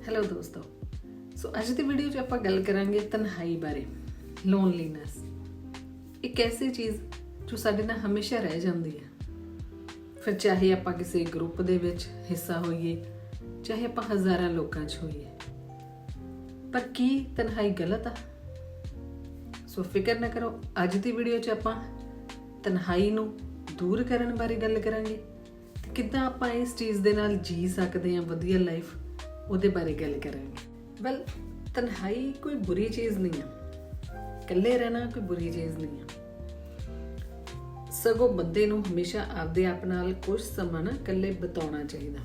Hello ਦੋਸਤੋ ਸੋ ਅੱਜ ਦੀ video 'ਚ ਆਪਾਂ ਗੱਲ ਕਰਾਂਗੇ ਤਨਹਾਈ ਬਾਰੇ ਲੋਨਲੀਨੈਸ ਇੱਕ ਐਸੀ ਚੀਜ਼ ਜੋ ਸਾਡੇ ਨਾਲ ਹਮੇਸ਼ਾ ਰਹਿ ਜਾਂਦੀ ਹੈ ਫਿਰ ਚਾਹੇ ਆਪਾਂ ਕਿਸੇ ਗਰੁੱਪ ਦੇ ਵਿੱਚ ਹਿੱਸਾ ਹੋਈਏ ਚਾਹੇ ਆਪਾਂ ਹਜ਼ਾਰਾਂ ਲੋਕਾਂ 'ਚ ਹੋਈਏ ਪਰ ਕੀ ਤਨਹਾਈ ਗਲਤ ਆ ਸੋ ਫਿਕਰ ਨਾ ਕਰੋ ਅੱਜ ਦੀ ਵੀਡੀਓ 'ਚ ਆਪਾਂ ਤਨਹਾਈ ਨੂੰ ਦੂਰ ਕਰਨ ਬਾਰੇ ਗੱਲ ਕਰਾਂਗੇ ਕਿੱਦਾਂ ਆਪਾਂ ਇਸ ਚੀਜ਼ ਦੇ ਨਾਲ ਜੀ ਸਕਦੇ ਹਾਂ ਵਧੀਆ ਲਾਈਫ ਉਹਦੇ ਬਾਰੇ ਗੱਲ ਕਰਾਂਗੇ। ਵੈਲ ਤਨਹਾਈ ਕੋਈ ਬੁਰੀ ਚੀਜ਼ ਨਹੀਂ ਹੈ ਇਕੱਲੇ ਰਹਿਣਾ ਕੋਈ ਬੁਰੀ ਚੀਜ਼ ਨਹੀਂ ਹੈ ਸਗੋਂ ਬੰਦੇ ਨੂੰ ਹਮੇਸ਼ਾ ਆਪਦੇ ਆਪ ਨਾਲ ਕੁਝ ਸਮਾਂ ਨਾ ਇਕੱਲੇ ਬਿਤਾਉਣਾ ਚਾਹੀਦਾ।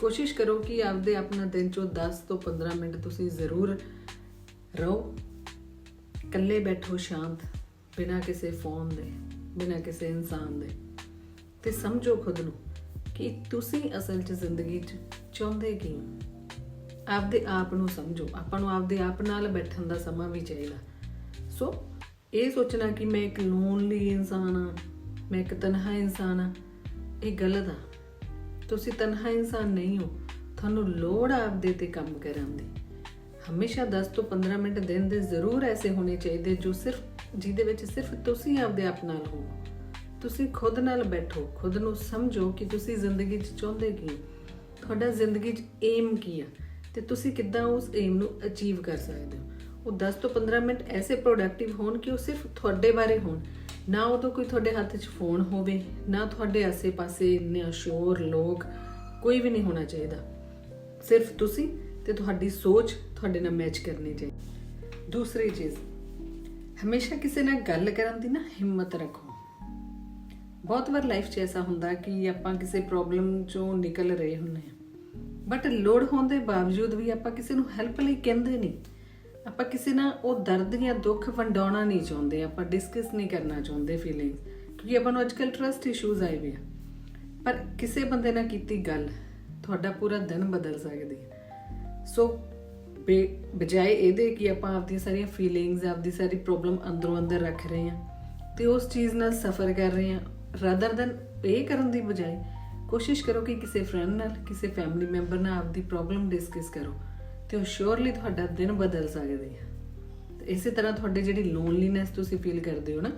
ਕੋਸ਼ਿਸ਼ ਕਰੋ ਕਿ ਆਪਦੇ ਆਪਣਾ ਦਿਨ ਚੋਂ 10 ਤੋਂ 15 ਮਿੰਟ ਤੁਸੀਂ ਜ਼ਰੂਰ ਰਹੋ। ਇਕੱਲੇ ਬੈਠੋ ਸ਼ਾਂਤ, ਬਿਨਾਂ ਕਿਸੇ ਫੋਨ ਦੇ, ਬਿਨਾਂ ਕਿਸੇ ਇਨਸਾਨ ਦੇ। ਤੇ ਸਮਝੋ ਖੁਦ ਨੂੰ ਕਿ ਤੁਸੀਂ ਅਸਲ 'ਚ ਜ਼ਿੰਦਗੀ 'ਚ ਚਾਹੁੰਦੇ ਕੀ ਹੋ? ਆਪਦੇ ਆਪ ਨੂੰ ਸਮਝੋ, ਆਪਾਂ ਨੂੰ ਆਪਦੇ ਆਪ ਨਾਲ ਬੈਠਣ ਦਾ ਸਮਾਂ ਵੀ ਚਾਹੀਦਾ। ਸੋ ਇਹ ਸੋਚਣਾ ਕਿ ਮੈਂ ਇੱਕ ਲੋਨਲੀ ਇਨਸਾਨ ਆ ਮੈਂ ਇੱਕ ਤਨਹਾ ਇਨਸਾਨ ਆ ਇਹ ਗਲਤ ਆ। ਤੁਸੀਂ ਤਨਹਾ ਇਨਸਾਨ ਨਹੀਂ ਹੋ, ਤੁਹਾਨੂੰ ਲੋੜ ਆ ਆਪਦੇ ਤੇ ਕੰਮ ਕਰਨ ਦੀ। ਹਮੇਸ਼ਾ 10 ਤੋਂ 15 ਮਿੰਟ ਦਿਨ ਦੇ ਜ਼ਰੂਰ ਐਸੇ ਹੋਣੇ ਚਾਹੀਦੇ ਜੋ ਸਿਰਫ, ਜਿਹਦੇ ਵਿੱਚ ਸਿਰਫ ਤੁਸੀਂ ਆਪਦੇ ਆਪ ਨਾਲ ਹੋ ਤੁਸੀਂ ਖੁਦ ਨਾਲ ਬੈਠੋ, ਖੁਦ ਨੂੰ ਸਮਝੋ ਕਿ ਤੁਸੀਂ ਜ਼ਿੰਦਗੀ 'ਚ ਚਾਹੁੰਦੇ ਕੀ ਤੁਹਾਡਾ ਜ਼ਿੰਦਗੀ 'ਚ ਏਮ ਕੀ ਆ? ਤੇ ਤੁਸੀਂ ਕਿੱਦਾਂ ਉਸ ਏਮ ਨੂੰ ਅਚੀਵ ਕਰ ਸਕਦੇ ਹੋ? ਉਹ 10 ਤੋਂ 15 ਮਿੰਟ ਐਸੇ ਪ੍ਰੋਡਕਟਿਵ ਹੋਣ ਕਿ ਉਹ ਸਿਰਫ ਤੁਹਾਡੇ ਬਾਰੇ ਹੋਣ। ਨਾ ਉਦੋਂ ਕੋਈ ਤੁਹਾਡੇ ਹੱਥ 'ਚ ਫੋਨ ਹੋਵੇ, ਨਾ ਤੁਹਾਡੇ ਆਸੇ-ਪਾਸੇ ਇੰਨੇ ਸ਼ੋਰ ਲੋਕ, ਕੋਈ ਵੀ ਨਹੀਂ ਹੋਣਾ ਚਾਹੀਦਾ। ਸਿਰਫ ਤੁਸੀਂ ਤੇ ਤੁਹਾਡੀ ਸੋਚ ਤੁਹਾਡੇ ਨਾਲ ਮੈਚ ਕਰਨੀ ਚਾਹੀਦੀ। ਦੂਸਰੀ ਚੀਜ਼, ਹਮੇਸ਼ਾ ਕਿਸੇ ਨਾਲ ਗੱਲ ਕਰਨ ਦੀ ਨਾ ਹਿੰਮਤ ਰੱਖੋ। ਬਹੁਤ ਵਾਰ ਲਾਈਫ 'ਚ ਐਸਾ ਹੁੰਦਾ ਕਿ ਆਪਾਂ ਕਿਸੇ ਪ੍ਰੋਬਲਮ 'ਚੋਂ ਨਿਕਲ ਰਹੇ ਹੁੰਨੇ ਆ ਬਟ ਲੋੜ ਹੋਣ ਦੇ ਬਾਵਜੂਦ ਵੀ ਆਪਾਂ ਕਿਸੇ ਨੂੰ ਹੈਲਪ ਲਈ ਕਹਿੰਦੇ ਨਹੀਂ। ਆਪਾਂ ਕਿਸੇ ਨਾਲ ਉਹ ਦਰਦ ਜਾਂ ਦੁੱਖ ਵੰਡਾਉਣਾ ਨਹੀਂ ਚਾਹੁੰਦੇ, ਆਪਾਂ ਡਿਸਕਸ ਨਹੀਂ ਕਰਨਾ ਚਾਹੁੰਦੇ ਫੀਲਿੰਗਸ ਕਿਉਂਕਿ ਆਪਾਂ ਨੂੰ ਅੱਜਕੱਲ ਟਰਸਟ ਇਸ਼ੂਜ਼ ਆਏ ਹੋਏ ਆ। ਪਰ ਕਿਸੇ ਬੰਦੇ ਨਾਲ ਕੀਤੀ ਗੱਲ, ਤੁਹਾਡਾ ਪੂਰਾ ਦਿਨ ਬਦਲ ਸਕਦੀ ਹੈ। ਸੋ ਬਜਾਏ ਇਹਦੇ ਕਿ ਆਪਾਂ ਆਪਦੀਆਂ ਸਾਰੀਆਂ ਫੀਲਿੰਗਸ ਆਪਦੀ ਸਾਰੀ ਪ੍ਰੋਬਲਮ ਅੰਦਰੋਂ ਅੰਦਰ ਰੱਖ ਰਹੇ ਹਾਂ, ਤੇ ਉਸ ਚੀਜ਼ ਨਾਲ ਸਫਰ ਕਰ ਰਹੇ ਹਾਂ ਰਾਦਰ ਦਨ ਇਹ ਕਰਨ ਦੀ ਬਜਾਏ ਕੋਸ਼ਿਸ਼ ਕਰੋ ਕਿ ਕਿਸੇ ਫਰੈਂਡ ਨਾਲ, ਕਿਸੇ ਫੈਮਿਲੀ ਮੈਂਬਰ ਨਾਲ ਆਪਦੀ ਪ੍ਰੋਬਲਮ ਡਿਸਕਸ ਕਰੋ। ਤੇ ਉਹ ਸ਼ੋਰਲੀ ਤੁਹਾਡਾ ਦਿਨ ਬਦਲ ਸਕਦੇ ਆ। ਤੇ ਇਸੇ ਤਰ੍ਹਾਂ ਤੁਹਾਡੇ ਜਿਹੜੀ ਲੋਨਲੀਨੈਸ ਤੁਸੀਂ ਫੀਲ ਕਰਦੇ ਹੋ ਨਾ,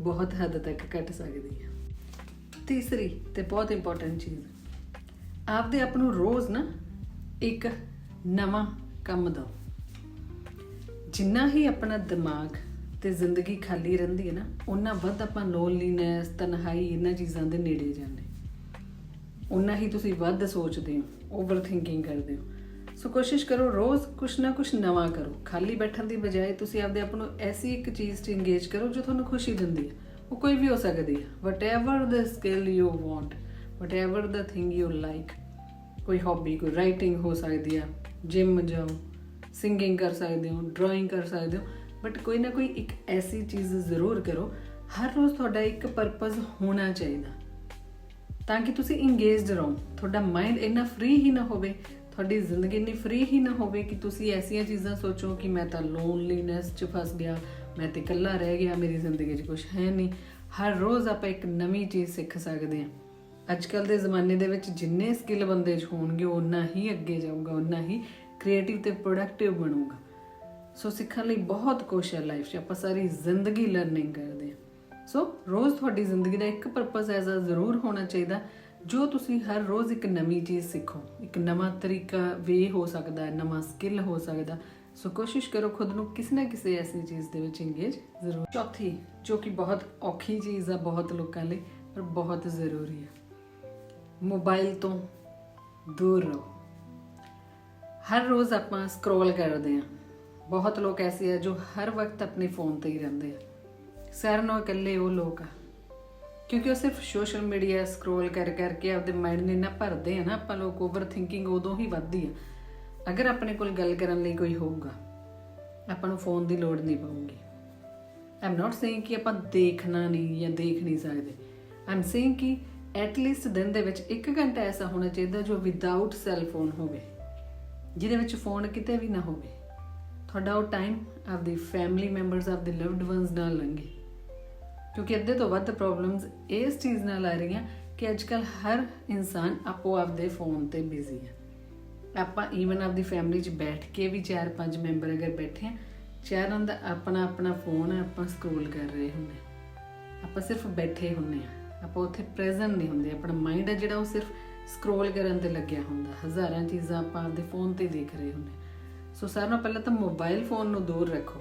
ਬਹੁਤ ਹੱਦ ਤੱਕ ਘਟ ਸਕਦੀ ਹੈ ਤੀਸਰੀ ਤੇ ਬਹੁਤ ਇੰਪੋਰਟੈਂਟ ਚੀਜ਼, ਆਪਦੇ ਆਪ ਨੂੰ ਰੋਜ਼ ਨਾ ਇੱਕ ਨਵਾਂ ਕੰਮ ਦਿਓ। ਜਿੰਨਾ ਹੀ ਆਪਣਾ ਦਿਮਾਗ ਤੇ ਜ਼ਿੰਦਗੀ ਖਾਲੀ ਰਹਿੰਦੀ ਹੈ ਨਾ ਉਹਨਾਂ ਵੱਧ ਆਪਾਂ ਲੋਨਲੀਨੈਸ ਤਨਹਾਈ, ਇਹਨਾਂ ਚੀਜ਼ਾਂ ਦੇ ਨੇੜੇ ਜਾਂਦੇ ਉਨਾ ਹੀ ਤੁਸੀਂ ਵੱਧ ਸੋਚਦੇ ਹੋ ਓਵਰ ਥਿੰਕਿੰਗ ਕਰਦੇ ਹੋ। ਸੋ ਕੋਸ਼ਿਸ਼ ਕਰੋ ਰੋਜ਼ ਕੁਛ ਨਾ ਕੁਛ ਨਵਾਂ ਕਰੋ। ਖਾਲੀ ਬੈਠਣ ਦੀ ਬਜਾਏ ਤੁਸੀਂ ਆਪਦੇ ਆਪ ਨੂੰ ਐਸੀ ਇੱਕ ਚੀਜ਼ 'ਚ ਇੰਗੇਜ ਕਰੋ ਜੋ ਤੁਹਾਨੂੰ ਖੁਸ਼ੀ ਦਿੰਦੀ ਹੈ। ਉਹ ਕੋਈ ਵੀ ਹੋ ਸਕਦੀ ਹੈ। Whatever the skill you want whatever the thing you like ਕੋਈ ਹੌਬੀ ਕੋਈ ਰਾਈਟਿੰਗ ਹੋ ਸਕਦੀ ਆ ਜਿਮ ਜਾਓ ਸਿੰਗਿੰਗ ਕਰ ਸਕਦੇ ਹੋ ਡਰਾਇੰਗ ਕਰ ਸਕਦੇ ਹੋ ਬਟ ਕੋਈ ਨਾ ਕੋਈ ਇੱਕ ਐਸੀ ਚੀਜ਼ ਜ਼ਰੂਰ ਕਰੋ। ਹਰ ਰੋਜ਼ ਤੁਹਾਡਾ ਇੱਕ ਪਰਪਸ ਹੋਣਾ ਚਾਹੀਦਾ। ਤਾਂ ਕਿ ਤੁਸੀਂ ਇੰਗੇਜਡ ਰਹੋ। ਤੁਹਾਡਾ ਮਾਈਂਡ ਇੰਨਾ ਫ੍ਰੀ ਹੀ ਨਾ ਹੋਵੇ, ਤੁਹਾਡੀ ਜ਼ਿੰਦਗੀ ਇੰਨੀ ਫ੍ਰੀ ਹੀ ਨਾ ਹੋਵੇ ਕਿ ਤੁਸੀਂ ਐਸੀਆਂ ਚੀਜ਼ਾਂ ਸੋਚੋ ਕਿ ਮੈਂ ਤਾਂ ਲੋਨਲੀਨੈਸ 'ਚ ਫਸ ਗਿਆ, ਮੈਂ ਤੇ ਇਕੱਲਾ ਰਹਿ ਗਿਆ, ਮੇਰੀ ਜ਼ਿੰਦਗੀ 'ਚ ਕੁਝ ਹੈ ਨਹੀਂ। ਹਰ ਰੋਜ਼ ਆਪਾਂ ਇੱਕ ਨਵੀਂ ਚੀਜ਼ ਸਿੱਖ ਸਕਦੇ ਹਾਂ। ਅੱਜ ਕੱਲ ਦੇ ਜ਼ਮਾਨੇ ਦੇ ਵਿੱਚ ਜਿੰਨੇ ਸਕਿੱਲ ਬੰਦੇ 'ਚ ਹੋਣਗੇ ਉਨਾ ਹੀ ਅੱਗੇ ਜਾਊਗਾ ਉਨਾ ਹੀ ਕ੍ਰੀਏਟਿਵ ਤੇ ਪ੍ਰੋਡਕਟਿਵ ਬਣੂਗਾ। ਸੋ ਸਿੱਖਣ ਲਈ ਬਹੁਤ ਕੁਝ ਹੈ ਲਾਈਫ 'ਚ। ਆਪਾਂ ਸਾਰੀ ਜ਼ਿੰਦਗੀ ਲਰਨਿੰਗ ਕਰਦੇ ਹਾਂ। ਸੋ ਰੋਜ਼ ਤੁਹਾਡੀ ਜ਼ਿੰਦਗੀ ਦਾ ਇੱਕ ਪਰਪਸ ਐਸਾ ਜ਼ਰੂਰ ਹੋਣਾ ਚਾਹੀਦਾ, ਜੋ ਤੁਸੀਂ ਹਰ ਰੋਜ਼ ਇੱਕ ਨਵੀਂ ਚੀਜ਼ ਸਿੱਖੋ। ਇੱਕ ਨਵਾਂ ਤਰੀਕਾ ਵੇ ਹੋ ਸਕਦਾ ਹੈ, ਨਵਾਂ ਸਕਿੱਲ ਹੋ ਸਕਦਾ। ਸੋ ਕੋਸ਼ਿਸ਼ ਕਰੋ ਖੁਦ ਨੂੰ ਕਿਸੇ ਨਾ ਕਿਸੇ ਐਸੀ ਚੀਜ਼ ਦੇ ਵਿੱਚ ਇੰਗੇਜ ਜ਼ਰੂਰ ਚੌਥੀ, ਜੋ ਕਿ ਬਹੁਤ ਔਖੀ ਚੀਜ਼ ਆ ਬਹੁਤ ਲੋਕਾਂ ਲਈ, ਪਰ ਬਹੁਤ ਜ਼ਰੂਰੀ ਹੈ ਮੋਬਾਈਲ ਤੋਂ ਦੂਰ ਰਹੋ। ਹਰ ਰੋਜ਼ ਆਪਾਂ ਸਕਰੋਲ ਕਰਦੇ ਆ ਬਹੁਤ ਲੋਕ ਐਸੇ ਆ ਜੋ ਹਰ ਵਕਤ ਆਪਣੇ ਫੋਨ ਤੇ ਹੀ ਰਹਿੰਦੇ ਆ। ਸਾਰਿਆਂ ਨੂੰ ਇਕੱਲੇ ਉਹ ਲੋਕ ਆ। ਕਿਉਂਕਿ ਉਹ ਸਿਰਫ ਸੋਸ਼ਲ ਮੀਡੀਆ ਸਕਰੋਲ ਕਰ ਕਰਕੇ ਆਪਦੇ ਮਾਈਂਡ ਨੇ ਨਾ ਭਰਦੇ ਆ ਨਾ, ਆਪਾਂ ਲੋਕ ਓਵਰ ਥਿੰਕਿੰਗ ਉਦੋਂ ਹੀ ਵੱਧਦੀ ਆ। ਅਗਰ ਆਪਣੇ ਕੋਲ ਗੱਲ ਕਰਨ ਲਈ ਕੋਈ ਹੋਊਗਾ, ਆਪਾਂ ਨੂੰ ਫੋਨ ਦੀ ਲੋੜ ਨਹੀਂ ਪਊਗੀ। ਆਮ ਨਾਟ ਸੇਇੰਗ ਕਿ ਆਪਾਂ ਦੇਖਣਾ ਨਹੀਂ ਜਾਂ ਦੇਖ ਨਹੀਂ ਸਕਦੇ। ਆਮ ਸੇਇੰਗ ਕਿ ਐਟ ਲੀਸਟ ਦਿਨ ਦੇ ਵਿੱਚ 1 ਘੰਟਾ ਐਸਾ ਹੋਣਾ ਚਾਹੀਦਾ ਜੋ ਵਿਦਆਊਟ ਸੈੱਲ ਫੋਨ ਹੋਵੇ, ਜਿਹਦੇ ਵਿੱਚ ਫੋਨ ਕਿਤੇ ਵੀ ਨਾ ਹੋਵੇ। ਤੁਹਾਡਾ ਉਹ ਟਾਈਮ ਆਪਦੀ ਫੈਮਿਲੀ ਮੈਂਬਰਸ ਆਪਦੇ ਲਵਡ ਵਨਸ ਨਾਲ ਲੰਘੇ। ਕਿਉਂਕਿ ਅੱਧੇ ਤੋਂ ਵੱਧ ਪ੍ਰੋਬਲਮਸ ਇਸ ਚੀਜ਼ ਨਾਲ ਆ ਰਹੀਆਂ ਕਿ ਅੱਜਕੱਲ ਹਰ ਇਨਸਾਨ ਆਪੋ ਆਪਦੇ ਫੋਨ ਤੇ ਬਿਜ਼ੀ ਹੈ ਆਪਾਂ ਈਵਨ ਆਪਦੀ ਫੈਮਿਲੀ 'ਚ ਬੈਠ ਕੇ ਵੀ ਚਾਰ ਪੰਜ ਮੈਂਬਰ ਅਗਰ ਬੈਠੇ ਆ, ਚਾਰਾਂ ਦਾ ਆਪਣਾ ਆਪਣਾ ਫੋਨ ਹੈ ਆਪਾਂ ਸਕਰੋਲ ਕਰ ਰਹੇ ਹੁੰਦੇ ਆਪਾਂ ਸਿਰਫ ਬੈਠੇ ਹੁੰਨੇ ਆ। ਆਪਾਂ ਉੱਥੇ ਪ੍ਰੈਜ਼ੈਂਟ ਨਹੀਂ ਹੁੰਦੇ। ਆਪਣਾ ਮਾਈਂਡ ਹੈ ਜਿਹੜਾ ਉਹ ਸਿਰਫ ਸਕਰੋਲ ਕਰਨ ਤੇ ਲੱਗਿਆ ਹੁੰਦਾ। ਹਜ਼ਾਰਾਂ ਚੀਜ਼ਾਂ ਆਪਾਂ ਆਪਦੇ ਫੋਨ ਤੇ ਦੇਖ ਰਹੇ ਹੁੰਦੇ ਸੋ ਸਾਰਿਆਂ ਨਾਲੋਂ ਪਹਿਲਾਂ ਤਾਂ ਮੋਬਾਈਲ ਫੋਨ ਨੂੰ ਦੂਰ ਰੱਖੋ।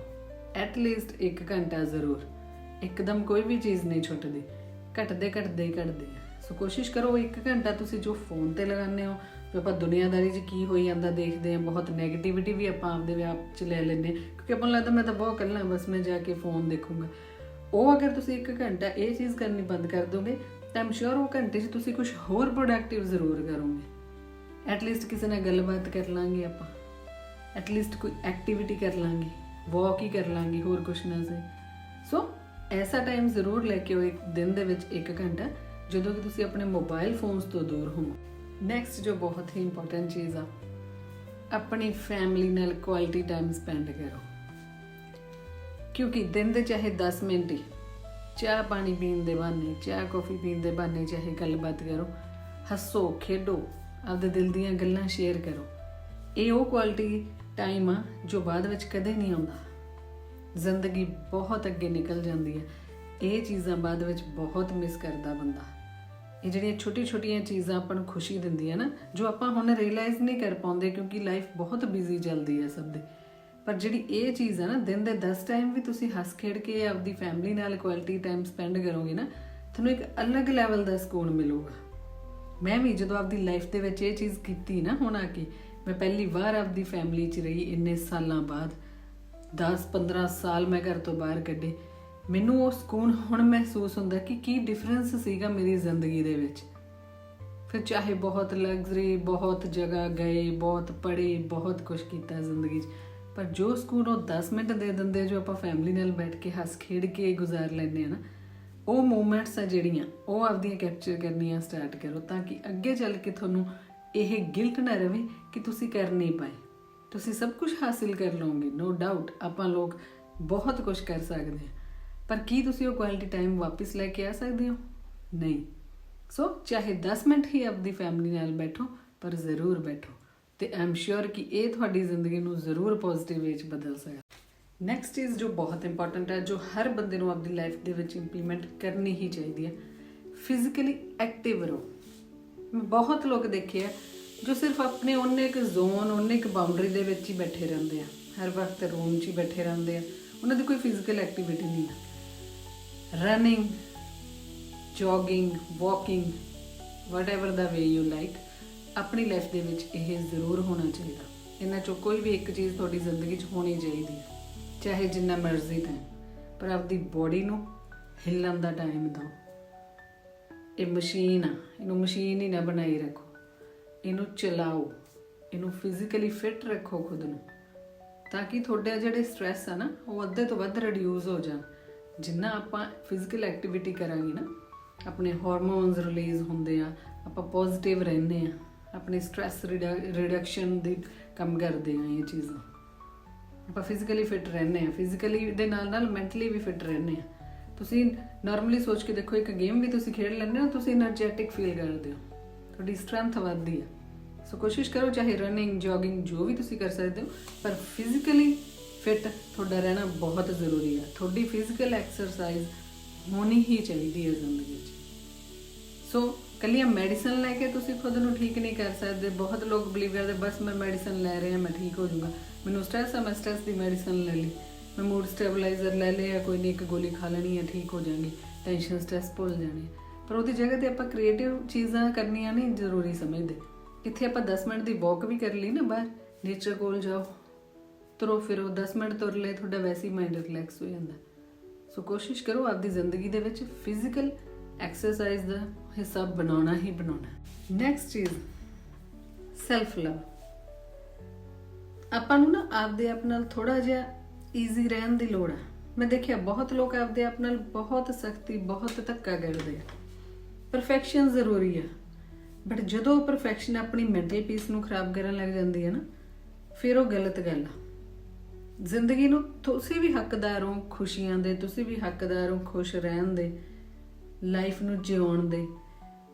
ਐਟ ਲੀਸਟ 1 ਘੰਟਾ ਜ਼ਰੂਰ। ਇੱਕਦਮ ਕੋਈ ਵੀ ਚੀਜ਼ ਨਹੀਂ ਛੁੱਟਦੀ। ਘਟਦੇ ਘਟਦੇ ਹੀ ਘਟਦੀ। ਹੈ ਸੋ ਕੋਸ਼ਿਸ਼ ਕਰੋ ਇੱਕ ਘੰਟਾ ਤੁਸੀਂ ਜੋ ਫੋਨ ਤੇ ਲਗਾਉਂਦੇ ਹੋ ਜੋ ਆਪਾਂ ਦੁਨੀਆਦਾਰੀ 'ਚ ਕੀ ਹੋਈ ਜਾਂਦਾ ਦੇਖਦੇ ਹਾਂ, ਬਹੁਤ 네ਗੇਟਿਵਿਟੀ ਵੀ ਆਪਾਂ ਆਪਦੇ ਆਪ 'ਚ ਲੈ ਲੈਂਦੇ ਹਾਂ। ਕਿਉਂਕਿ ਆਪਾਂ ਨੂੰ ਲੱਗਦਾ ਮੈਂ ਤਾਂ ਬਹੁਤ ਇਕੱਲਾ ਬਸ ਮੈਂ ਜਾ ਕੇ ਫੋਨ ਦੇਖੂੰਗਾ। ਉਹ ਅਗਰ ਤੁਸੀਂ ਇੱਕ ਘੰਟਾ ਇਹ ਚੀਜ਼ ਕਰਨੀ ਬੰਦ ਕਰ ਦੋਗੇ, ਤਾਂ ਆਮ ਸ਼ੋਰ ਉਹ ਘੰਟੇ 'ਚ ਤੁਸੀਂ ਕੁਝ ਹੋਰ ਪ੍ਰੋਡਕਟਿਵ ਜ਼ਰੂਰ ਕਰੋਗੇ। ਐਟ ਲੀਸਟ ਕਿਸੇ ਨਾਲ ਗੱਲਬਾਤ ਕਰ ਲਾਂਗੇ ਆਪਾਂ। ਐਟ ਲੀਸਟ ਕੋਈ ਐਕਟੀਵਿਟੀ ਕਰ ਲਾਂਗੇ ਵਾਕ ਹੀ ਕਰ ਲਾਂਗੇ, ਹੋਰ ਕੁਛ ਨਾ ਸਹੀ। ਸੋ ਐਸਾ ਟਾਈਮ ਜ਼ਰੂਰ ਲੈ ਕੇ ਆਓ ਇੱਕ ਦਿਨ ਦੇ ਵਿੱਚ 1 ਘੰਟਾ, ਜਦੋਂ ਕਿ ਤੁਸੀਂ ਆਪਣੇ ਮੋਬਾਈਲ ਫੋਨਸ ਤੋਂ ਦੂਰ ਹੋਵੋ। ਨੈਕਸਟ ਜੋ ਬਹੁਤ ਹੀ ਇੰਪੋਰਟੈਂਟ ਚੀਜ਼ ਆ, ਆਪਣੀ ਫੈਮਿਲੀ ਨਾਲ ਕੁਆਲਿਟੀ ਟਾਈਮ ਸਪੈਂਡ ਕਰੋ। ਕਿਉਂਕਿ ਦਿਨ ਦੇ ਚਾਹੇ 10 ਮਿੰਟ ਹੀ, ਚਾਹ ਪਾਣੀ ਪੀਣ ਦੇ ਬਹਾਨੇ, ਚਾਹ ਕੌਫੀ ਪੀਣ ਦੇ ਬਹਾਨੇ, ਚਾਹੇ ਗੱਲਬਾਤ ਕਰੋ, ਹੱਸੋ, ਖੇਡੋ, ਆਪਦੇ ਦਿਲ ਦੀਆਂ ਗੱਲਾਂ ਸ਼ੇਅਰ ਕਰੋ। ਇਹ ਉਹ ਕੁਆਲਿਟੀ ਟਾਈਮ ਆ ਜੋ ਬਾਅਦ ਵਿੱਚ ਕਦੇ ਨਹੀਂ ਆਉਂਦਾ। ਜ਼ਿੰਦਗੀ ਬਹੁਤ ਅੱਗੇ ਨਿਕਲ ਜਾਂਦੀ ਹੈ। ਇਹ ਚੀਜ਼ਾਂ ਬਾਅਦ ਵਿੱਚ ਬਹੁਤ ਮਿਸ ਕਰਦਾ ਬੰਦਾ। ਇਹ ਜਿਹੜੀਆਂ ਛੋਟੀ-ਛੋਟੀਆਂ ਚੀਜ਼ਾਂ ਆਪਾਂ ਨੂੰ ਖੁਸ਼ੀ ਦਿੰਦੀਆਂ ਨਾ, ਜੋ ਆਪਾਂ ਹੁਣ ਰਿਅਲਾਈਜ਼ ਨਹੀਂ ਕਰ ਪਾਉਂਦੇ ਕਿਉਂਕਿ ਲਾਈਫ ਬਹੁਤ ਬਿਜ਼ੀ ਚੱਲਦੀ ਹੈ ਸਭ ਦੇ। ਪਰ ਜਿਹੜੀ ਇਹ ਚੀਜ਼ ਹੈ ਨਾ, ਦਿਨ ਦੇ 10 ਟਾਈਮ ਵੀ ਤੁਸੀਂ ਹੱਸ ਖੇਡ ਕੇ ਆਪਦੀ ਫੈਮਿਲੀ ਨਾਲ ਕੁਆਲਿਟੀ ਟਾਈਮ ਸਪੈਂਡ ਕਰੋਗੇ ਨਾ, ਤੁਹਾਨੂੰ ਇੱਕ ਅਲੱਗ ਲੈਵਲ ਦਾ ਸਕੂਨ ਮਿਲੂਗਾ। ਮੈਂ ਵੀ ਜਦੋਂ ਆਪਦੀ ਲਾਈਫ ਦੇ ਵਿੱਚ ਇਹ ਚੀਜ਼ ਕੀਤੀ ਨਾ ਹੁਣ ਆ ਕੇ, ਮੈਂ ਪਹਿਲੀ ਵਾਰ ਆਪਦੀ ਫੈਮਿਲੀ 'ਚ ਰਹੀ ਇੰਨੇ ਸਾਲਾਂ ਬਾਅਦ। 10-15 ਸਾਲ ਮੈਂ ਘਰ ਤੋਂ ਬਾਹਰ ਕੱਢੇ। ਮੈਨੂੰ ਉਹ ਸਕੂਨ ਹੁਣ ਮਹਿਸੂਸ ਹੁੰਦਾ ਕਿ ਕੀ ਡਿਫਰੈਂਸ ਸੀਗਾ ਮੇਰੀ ਜ਼ਿੰਦਗੀ ਦੇ ਵਿੱਚ। ਫਿਰ ਚਾਹੇ ਬਹੁਤ ਲਗਜ਼ਰੀ ਬਹੁਤ ਜਗ੍ਹਾ ਗਏ, ਬਹੁਤ ਪੜ੍ਹੇ, ਬਹੁਤ ਕੁਝ ਕੀਤਾ ਜ਼ਿੰਦਗੀ 'ਚ। ਪਰ ਜੋ ਸਕੂਨ ਉਹ 10 ਮਿੰਟ ਦੇ ਦਿੰਦੇ ਜੋ ਆਪਾਂ ਫੈਮਿਲੀ ਨਾਲ ਬੈਠ ਕੇ ਹੱਸ ਖੇਡ ਕੇ ਗੁਜ਼ਾਰ ਲੈਂਦੇ ਆ ਨਾ, ਉਹ ਮੂਮੈਂਟਸ ਆ ਜਿਹੜੀਆਂ, ਉਹ ਆਪਦੀਆਂ ਕੈਪਚਰ ਕਰਨੀਆਂ ਸਟਾਰਟ ਕਰੋ ਤਾਂ ਕਿ ਅੱਗੇ ਚੱਲ ਕੇ ਤੁਹਾਨੂੰ ਇਹ ਗਿਲਟ ਨਾ ਰਵੇ ਕਿ ਤੁਸੀਂ ਕਰ ਨਹੀਂ ਪਾਏ। ਤੁਸੀਂ ਸਭ ਕੁਝ ਹਾਸਿਲ ਕਰ ਲਓਗੇ ਨੋ ਡਾਊਟ ਆਪਾਂ ਲੋਕ ਬਹੁਤ ਕੁਝ ਕਰ ਸਕਦੇ ਹਾਂ। ਪਰ ਕੀ ਤੁਸੀਂ ਉਹ ਕੁਆਲਿਟੀ ਟਾਈਮ ਵਾਪਸ ਲੈ ਕੇ ਆ ਸਕਦੇ ਹੋ? ਨਹੀਂ। ਸੋ ਚਾਹੇ 10 ਮਿੰਟ ਹੀ ਆਪਦੀ ਫੈਮਿਲੀ ਨਾਲ ਬੈਠੋ, ਪਰ ਜ਼ਰੂਰ ਬੈਠੋ। ਤੇ ਆਮ ਸ਼ੋਰ ਕਿ ਇਹ ਤੁਹਾਡੀ ਜ਼ਿੰਦਗੀ ਨੂੰ ਜ਼ਰੂਰ ਪੋਜ਼ਿਟਿਵ ਵਿੱਚ ਬਦਲ ਸਕਦਾ ਨੈਕਸਟ ਚੀਜ਼ ਜੋ ਬਹੁਤ ਇੰਪੋਰਟੈਂਟ ਹੈ, ਜੋ ਹਰ ਬੰਦੇ ਨੂੰ ਆਪਣੀ ਲਾਈਫ ਦੇ ਵਿੱਚ ਇੰਪਲੀਮੈਂਟ ਕਰਨੀ ਹੀ ਚਾਹੀਦੀ ਹੈ। ਫਿਜ਼ੀਕਲੀ ਐਕਟਿਵ ਰਹੋ। ਮੈਂ ਬਹੁਤ ਲੋਕ ਦੇਖੇ ਆ ਜੋ ਸਿਰਫ ਆਪਣੇ ਉਹਨੇ ਇੱਕ ਜ਼ੋਨ ਉਹਨੇ ਇੱਕ ਬਾਉਂਡਰੀ ਦੇ ਵਿੱਚ ਹੀ ਬੈਠੇ ਰਹਿੰਦੇ ਆ। ਹਰ ਵਕਤ ਰੂਮ 'ਚ ਹੀ ਬੈਠੇ ਰਹਿੰਦੇ ਆ। ਉਹਨਾਂ ਦੀ ਕੋਈ ਫਿਜ਼ੀਕਲ ਐਕਟੀਵਿਟੀ ਨਹੀਂ ਆ। Running jogging walking whatever the way you like ਆਪਣੀ ਲਾਈਫ ਦੇ ਵਿੱਚ ਇਹ ਜ਼ਰੂਰ ਹੋਣਾ ਚਾਹੀਦਾ। ਇਹਨਾਂ ਚੋਂ ਕੋਈ ਵੀ ਇੱਕ ਚੀਜ਼ ਤੁਹਾਡੀ ਜ਼ਿੰਦਗੀ 'ਚ ਹੋਣੀ ਚਾਹੀਦੀ ਹੈ ਚਾਹੇ ਜਿੰਨਾ ਮਰਜ਼ੀ ਟਾਈਮ ਪਰ ਆਪਦੀ ਬੋਡੀ ਨੂੰ ਹਿੱਲਣ ਦਾ ਟਾਈਮ ਦਿਓ। ਇਹ ਮਸ਼ੀਨ ਆ, ਇਹਨੂੰ ਮਸ਼ੀਨ ਹੀ ਨਾ ਬਣਾਈ ਰੱਖੋ। ਇਹਨੂੰ ਚਲਾਓ, ਇਹਨੂੰ ਫਿਜ਼ੀਕਲੀ ਫਿਟ ਰੱਖੋ ਖੁਦ ਨੂੰ, ਤਾਂ ਕਿ ਤੁਹਾਡੇ ਜਿਹੜੇ ਸਟ्रेस ਆ ਨਾ, ਉਹ ਅੱਧੇ ਤੋਂ ਵੱਧ ਰਿਡਿਊਸ ਹੋ ਜਾਣ। ਜਿੰਨਾ ਆਪਾਂ ਫਿਜ਼ੀਕਲ ਐਕਟੀਵਿਟੀ ਕਰਾਂਗੇ ਨਾ, ਆਪਣੇ ਹਾਰਮੋਨਸ ਰਿਲੀਜ਼ ਹੁੰਦੇ ਆ, ਆਪਾਂ ਪੋਜ਼ਿਟਿਵ ਰਹਿੰਦੇ ਆ, ਆਪਣੇ ਸਟ्रेस ਰਿਡਕਸ਼ਨ ਦੀ ਕੰਮ ਕਰਦੇ ਆ ਇਹ ਚੀਜ਼ਾਂ। ਆਪਾਂ ਫਿਜ਼ੀਕਲੀ ਫਿਟ ਰਹਿੰਦੇ ਆ ਫਿਜ਼ੀਕਲੀ ਦੇ ਨਾਲ ਨਾਲ ਮੈਂਟਲੀ ਵੀ ਫਿਟ ਰਹਿੰਦੇ ਆ। ਤੁਸੀਂ ਨਾਰਮਲੀ ਸੋਚ ਕੇ ਦੇਖੋ, ਇੱਕ ਗੇਮ ਵੀ ਤੁਸੀਂ ਖੇਡ ਲੈਂਦੇ ਹੋ, ਤੁਸੀਂ એનર્ਜੈਟਿਕ ਫੀਲ ਕਰਦੇ ਹੋ। ਤੁਹਾਡੀ ਸਟਰੈਂਥ ਵੱਧਦੀ ਆ। ਸੋ ਕੋਸ਼ਿਸ਼ ਕਰੋ, ਚਾਹੇ ਰਨਿੰਗ ਜੋਗਿੰਗ ਜੋ ਵੀ ਤੁਸੀਂ ਕਰ ਸਕਦੇ ਹੋ, ਪਰ ਫਿਜ਼ੀਕਲੀ ਫਿਟ ਤੁਹਾਡਾ ਰਹਿਣਾ ਬਹੁਤ ਜ਼ਰੂਰੀ ਹੈ। ਤੁਹਾਡੀ ਫਿਜ਼ੀਕਲ ਐਕਸਰਸਾਈਜ਼ ਹੋਣੀ ਹੀ ਚਾਹੀਦੀ ਹੈ ਜ਼ਿੰਦਗੀ 'ਚ। ਸੋ ਕੱਲੀਆਂ ਮੈਡੀਸਨ ਲੈ ਕੇ ਤੁਸੀਂ ਖੁਦ ਨੂੰ ਠੀਕ ਨਹੀਂ ਕਰ ਸਕਦੇ। ਬਹੁਤ ਲੋਕ ਬਲੀਵ ਕਰਦੇ, ਬਸ ਮੈਂ ਮੈਡੀਸਨ ਲੈ ਰਿਹਾ, ਮੈਂ ਠੀਕ ਹੋ ਜਾਊਂਗਾ। ਮੈਨੂੰ ਸਟ੍ਰੈਸ ਆ, ਮੈਂ ਸਟ੍ਰੈਸ ਦੀ ਮੈਡੀਸਨ ਲੈ ਲਈ। ਮੈਂ ਮੂਡ ਸਟੇਬਲਾਈਜ਼ਰ ਲੈ ਲਿਆ ਕੋਈ ਨਹੀਂ ਇੱਕ ਗੋਲੀ ਖਾ ਲੈਣੀ ਹੈ ਠੀਕ ਹੋ ਜਾਵਾਂਗੀ ਟੈਨਸ਼ਨ ਸਟ੍ਰੈਸ ਭੁੱਲ ਜਾਣੀ। ਪਰ ਉਹਦੀ ਜਗ੍ਹਾ ਤੇ ਆਪਾਂ ਕ੍ਰੀਏਟਿਵ ਚੀਜ਼ਾਂ ਕਰਨੀਆਂ ਨਹੀਂ ਜ਼ਰੂਰੀ ਸਮਝਦੇ। ਇੱਥੇ ਆਪਾਂ 10 ਮਿੰਟ ਦੀ ਵਾਕ ਵੀ ਕਰ ਲਈ ਨਾ ਬਾਹਰ ਨੇਚਰ ਕੋਲ ਜਾਓ, ਤੁਰੋ ਫਿਰੋ 10 ਮਿੰਟ ਤੁਰ ਲੈ ਤੁਹਾਡਾ ਵੈਸੇ ਹੀ ਮਾਈਂਡ ਰਿਲੈਕਸ ਹੋ ਜਾਂਦਾ। ਸੋ ਕੋਸ਼ਿਸ਼ ਕਰੋ ਆਪਦੀ ਜ਼ਿੰਦਗੀ ਦੇ ਵਿੱਚ ਫਿਜ਼ੀਕਲ ਐਕਸਰਸਾਈਜ਼ ਦਾ ਹਿੱਸਾ ਬਣਾਉਣਾ ਹੀ ਬਣਾਉਣਾ। ਨੈਕਸਟ ਚੀਜ਼ ਸੈਲਫ ਲਵ ਆਪਾਂ ਨੂੰ ਨਾ ਆਪਦੇ ਆਪ ਨਾਲ ਥੋੜਾ ਜਿਹਾ ਈਜ਼ੀ ਰਹਿਣ ਦੀ ਲੋੜ ਆ। ਮੈਂ ਦੇਖਿਆ ਬਹੁਤ ਲੋਕ ਆਪਦੇ ਆਪ ਨਾਲ ਬਹੁਤ ਸਖਤੀ, ਬਹੁਤ ਧੱਕਾ ਕਰਦੇ ਆ। ਪਰਫੈਕਸ਼ਨ ਜ਼ਰੂਰੀ ਆ। ਬਟ ਜਦੋਂ ਪਰਫੈਕਸ਼ਨ ਆਪਣੀ ਮੈਂਟਲ ਪੀਸ ਨੂੰ ਖਰਾਬ ਕਰਨ ਲੱਗ ਜਾਂਦੀ ਹੈ ਨਾ, ਫਿਰ ਉਹ ਗਲਤ ਗੱਲ ਆ। ਜ਼ਿੰਦਗੀ ਨੂੰ ਤੁਸੀਂ ਵੀ ਹੱਕਦਾਰ ਹੋ ਖੁਸ਼ੀਆਂ ਦੇ, ਤੁਸੀਂ ਵੀ ਹੱਕਦਾਰ ਹੋ ਖੁਸ਼ ਰਹਿਣ ਦੇ ਲਾਈਫ ਨੂੰ ਜਿਉਣ ਦੇ।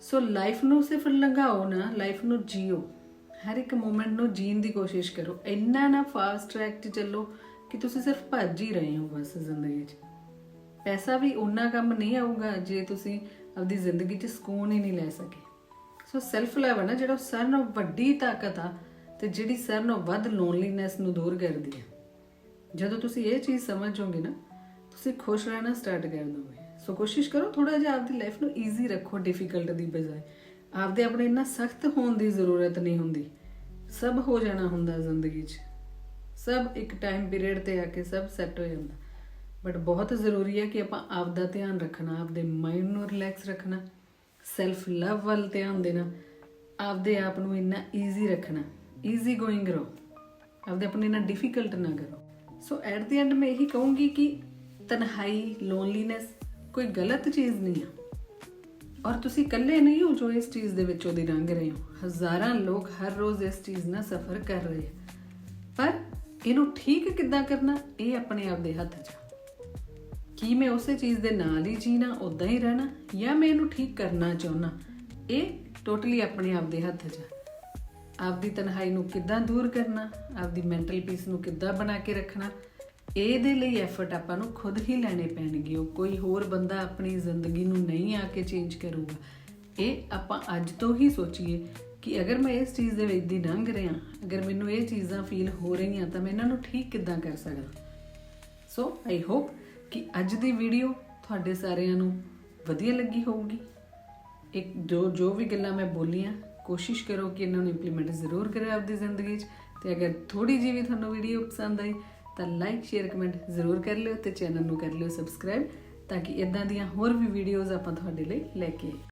ਸੋ ਲਾਈਫ ਨੂੰ ਸਿਰਫ ਲੰਘਾਓ ਨਾ ਲਾਈਫ ਨੂੰ ਜੀਓ। ਹਰ ਇੱਕ ਮੂਮੈਂਟ ਨੂੰ ਜੀਣ ਦੀ ਕੋਸ਼ਿਸ਼ ਕਰੋ। ਇੰਨਾ ਨਾ ਫਾਸਟ ਟਰੈਕ 'ਚ ਚੱਲੋ ਕਿ ਤੁਸੀਂ ਸਿਰਫ ਭੱਜ ਹੀ ਰਹੇ ਹੋ ਬਸ ਜ਼ਿੰਦਗੀ 'ਚ। ਪੈਸਾ ਵੀ ਉਨਾ ਕੰਮ ਨਹੀਂ ਆਊਗਾ ਜੇ ਤੁਸੀਂ ਆਪਦੀ ਜ਼ਿੰਦਗੀ 'ਚ ਸਕੂਨ ਹੀ ਨਹੀਂ ਲੈ ਸਕੇ। ਸੋ ਸੈਲਫ ਲਵ ਹੈ ਨਾ, ਜਿਹੜਾ ਸਾਰਿਆਂ ਨਾਲੋਂ ਵੱਡੀ ਤਾਕਤ ਆ ਤੇ ਜਿਹੜੀ ਸਾਰਿਆਂ ਨਾਲੋਂ ਵੱਧ ਲੋਨਲੀਨੈਸ ਨੂੰ ਦੂਰ ਕਰਦੀ ਹੈ ਜਦੋਂ ਤੁਸੀਂ ਇਹ ਚੀਜ਼ ਸਮਝੋਗੇ ਨਾ, ਤੁਸੀਂ ਖੁਸ਼ ਰਹਿਣਾ ਸਟਾਰਟ ਕਰ ਦੋਗੇ। ਸੋ ਕੋਸ਼ਿਸ਼ ਕਰੋ ਥੋੜਾ ਜਿਹਾ ਆਪਦੀ ਲਾਈਫ ਨੂੰ ਈਜ਼ੀ ਰੱਖੋ ਡਿਫਿਕਲਟ ਦੀ ਬਜਾਏ। ਆਪਦੇ ਆਪਣੇ ਇੰਨਾ ਸਖਤ ਹੋਣ ਦੀ ਜ਼ਰੂਰਤ ਨਹੀਂ ਹੁੰਦੀ। ਸਭ ਹੋ ਜਾਣਾ ਹੁੰਦਾ ਜ਼ਿੰਦਗੀ 'ਚ। ਸਭ ਇੱਕ ਟਾਈਮ ਪੀਰੀਅਡ ਤੇ ਆ ਕੇ ਸਭ ਸੈੱਟ ਹੋ ਜਾਂਦਾ। ਬਟ ਬਹੁਤ ਜ਼ਰੂਰੀ ਹੈ ਕਿ ਆਪਾਂ ਆਪਦਾ ਧਿਆਨ ਰੱਖਣਾ, ਆਪਦੇ ਮਾਈਂਡ ਨੂੰ ਰਿਲੈਕਸ ਰੱਖਣਾ। ਸੈਲਫ ਲਵ ਵੱਲ ਧਿਆਨ ਦੇਣਾ, ਆਪਦੇ ਆਪ ਨੂੰ ਇੰਨਾ ਈਜ਼ੀ ਰੱਖਣਾ ਈਜ਼ੀ ਗੋਇੰਗ ਰਹੋ, ਆਪਦੇ ਆਪਣੇ ਨਾਲ ਡਿਫਿਕਲਟ ਨਾ ਕਰੋ। ਸੋ ਐਟ ਦੀ ਐਂਡ ਮੈਂ ਇਹੀ ਕਹੂੰਗੀ ਕਿ ਤਨਹਾਈ ਲੋਨਲੀਨੈਸ ਕੋਈ ਗਲਤ ਚੀਜ਼ ਨਹੀਂ ਆ। ਔਰ ਤੁਸੀਂ ਇਕੱਲੇ ਨਹੀਂ ਹੋ ਜੋ ਇਸ ਚੀਜ਼ ਦੇ ਵਿੱਚੋਂ ਦੀ ਲੰਘ ਰਹੇ ਹੋ। ਹਜ਼ਾਰਾਂ ਲੋਕ ਹਰ ਰੋਜ਼ ਇਸ ਚੀਜ਼ ਨਾਲ ਸਫ਼ਰ ਕਰ ਰਹੇ ਪਰ ਇਹਨੂੰ ਠੀਕ ਕਿੱਦਾਂ ਕਰਨਾ, ਇਹ ਆਪਣੇ ਆਪ ਦੇ ਹੱਥ 'ਚ ਆ। ਕੀ ਮੈਂ ਉਸੇ ਚੀਜ਼ ਦੇ ਨਾਲ ਹੀ ਜੀਣਾ ਉਦਾਂ ਹੀ ਰਹਿਣਾ ਜਾਂ ਮੈਂ ਇਹਨੂੰ ਠੀਕ ਕਰਨਾ ਚਾਹੁੰਨਾ? ਇਹ ਟੋਟਲੀ ਆਪਣੇ ਆਪ ਦੇ ਹੱਥ 'ਚ ਆਪਦੀ ਤਨਹਾਈ ਨੂੰ ਕਿੱਦਾਂ ਦੂਰ ਕਰਨਾ? ਆਪਦੀ ਮੈਂਟਲ ਪੀਸ ਨੂੰ ਕਿੱਦਾਂ ਬਣਾ ਕੇ ਰੱਖਣਾ? ਇਹਦੇ ਲਈ ਐਫਰਟ ਆਪਾਂ ਨੂੰ ਖੁਦ ਹੀ ਲੈਣੇ ਪੈਣਗੇ। ਉਹ ਕੋਈ ਹੋਰ ਬੰਦਾ ਆਪਣੀ ਜ਼ਿੰਦਗੀ ਨੂੰ ਨਹੀਂ ਆ ਕੇ ਚੇਂਜ ਕਰੂਗਾ। ਇਹ ਆਪਾਂ ਅੱਜ ਤੋਂ ਹੀ ਸੋਚੀਏ ਕਿ ਅਗਰ ਮੈਂ ਇਸ ਚੀਜ਼ ਦੇ ਵਿੱਚ ਦੀ ਲੰਘ ਰਿਹਾ, ਅਗਰ ਮੈਨੂੰ ਇਹ ਚੀਜ਼ਾਂ ਫੀਲ ਹੋ ਰਹੀਆਂ, ਤਾਂ ਮੈਂ ਇਹਨਾਂ ਨੂੰ ਠੀਕ ਕਿੱਦਾਂ ਕਰ ਸਕਦਾ? ਸੋ ਆਈ ਹੋਪ ਕਿ ਅੱਜ ਦੀ ਵੀਡੀਓ ਤੁਹਾਡੇ ਸਾਰਿਆਂ ਨੂੰ ਵਧੀਆ ਲੱਗੀ ਹੋਊਗੀ। ਇੱਕ ਜੋ ਜੋ ਵੀ ਗੱਲਾਂ ਮੈਂ ਬੋਲੀਆਂ ਕੋਸ਼ਿਸ਼ ਕਰੋ ਕਿ ਇਹਨਾਂ ਨੂੰ ਇੰਪਲੀਮੈਂਟ ਜ਼ਰੂਰ ਕਰਿਓ ਆਪਦੀ ਜ਼ਿੰਦਗੀ 'ਚ। ਤੇ ਅਗਰ ਥੋੜੀ ਜਿਹੀ ਵੀ ਤੁਹਾਨੂੰ ਵੀਡੀਓ ਪਸੰਦ ਆਈ, ਤਾਂ ਲਾਈਕ ਸ਼ੇਅਰ ਕਮੈਂਟ ਜ਼ਰੂਰ ਕਰ ਲਿਓ ਤੇ ਚੈਨਲ ਨੂੰ ਕਰ ਲਿਓ ਸਬਸਕ੍ਰਾਈਬ ਤਾਂ ਕਿ ਇਦਾਂ ਦੀਆਂ ਹੋਰ ਵੀ ਵੀਡੀਓਜ਼ ਆਪਾਂ ਤੁਹਾਡੇ ਲਈ ਲੈ ਕੇ